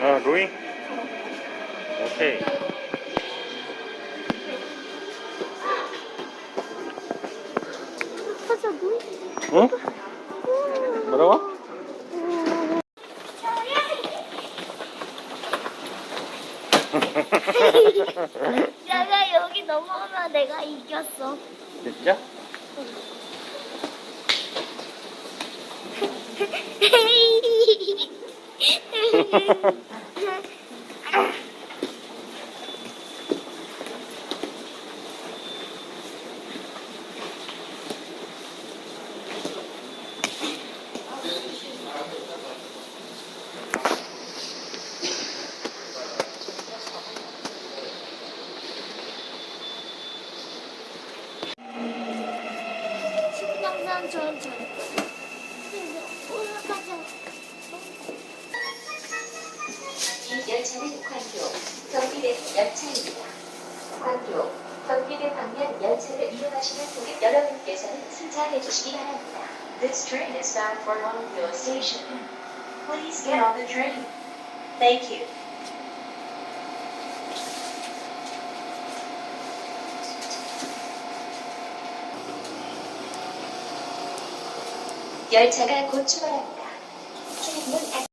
어, 로잉? 오케이. 응? 뭐라고? 내가 여기 넘어가면 내가 이겼어. 진짜? 신랑산 광교, 경기대 열차입니다. 광교, 경기대 방면 열차를 이용하시는 고객 여러분께서는 승차해 주시기 바랍니다. This train is bound for Longview Station. Please get on the train. Thank you. 열차가 곧 출발합니다. 출입문 안-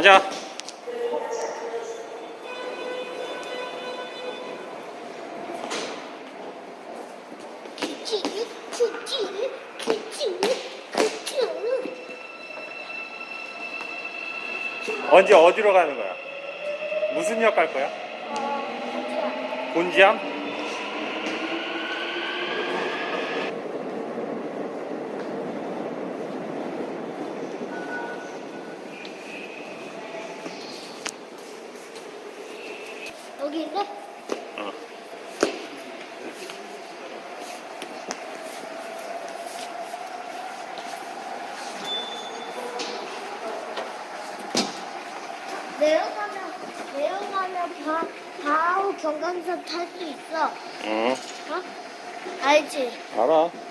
가자. 언제 어디로 가는 거야? 무슨 역 갈 거야? 어, 곤지암? 여기 있네? 어. 내려가면, 내려가면 바, 바로 경강선 탈 수 있어. 응. 어? 알지? 알아.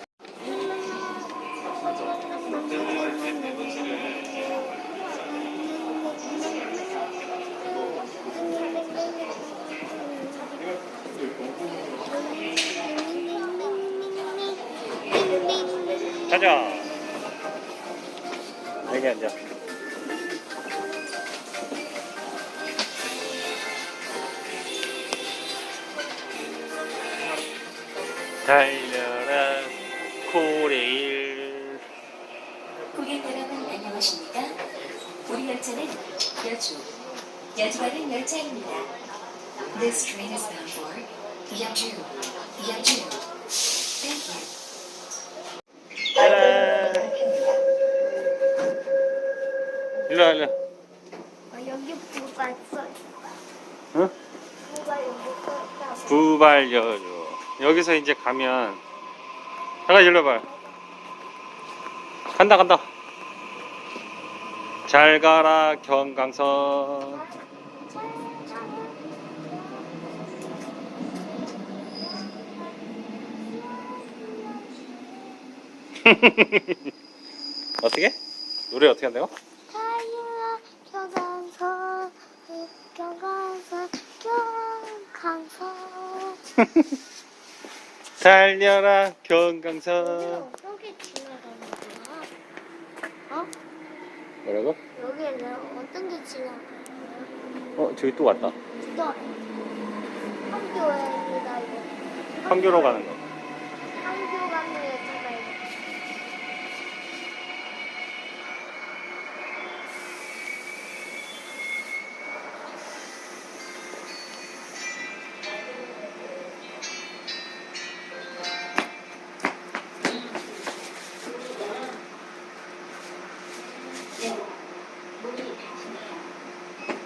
가자. 여기 앉아. 달려라 코레일 고객 여러분 안녕하십니까? 우리 열차는 여주, 여주 가는 열차입니다. This train is bound for 여주, 여주. Thank you. 일로 와 일로 와 아, 여기 부가 있어. 응? 부가 여기 써 있어. 부발여주 여기서 이제 가면 잠깐 일로 봐 간다 간다 잘 가라 경강선 어떻게? 노래 어떻게 한다고? 달려라 근데 경강선 어떻게 지나가는 거야? 어? 뭐라고? 여기는 어떤 게 지나가는 거야? 어 저기 또 왔다 또 학교에다 이거 판교로 가는 거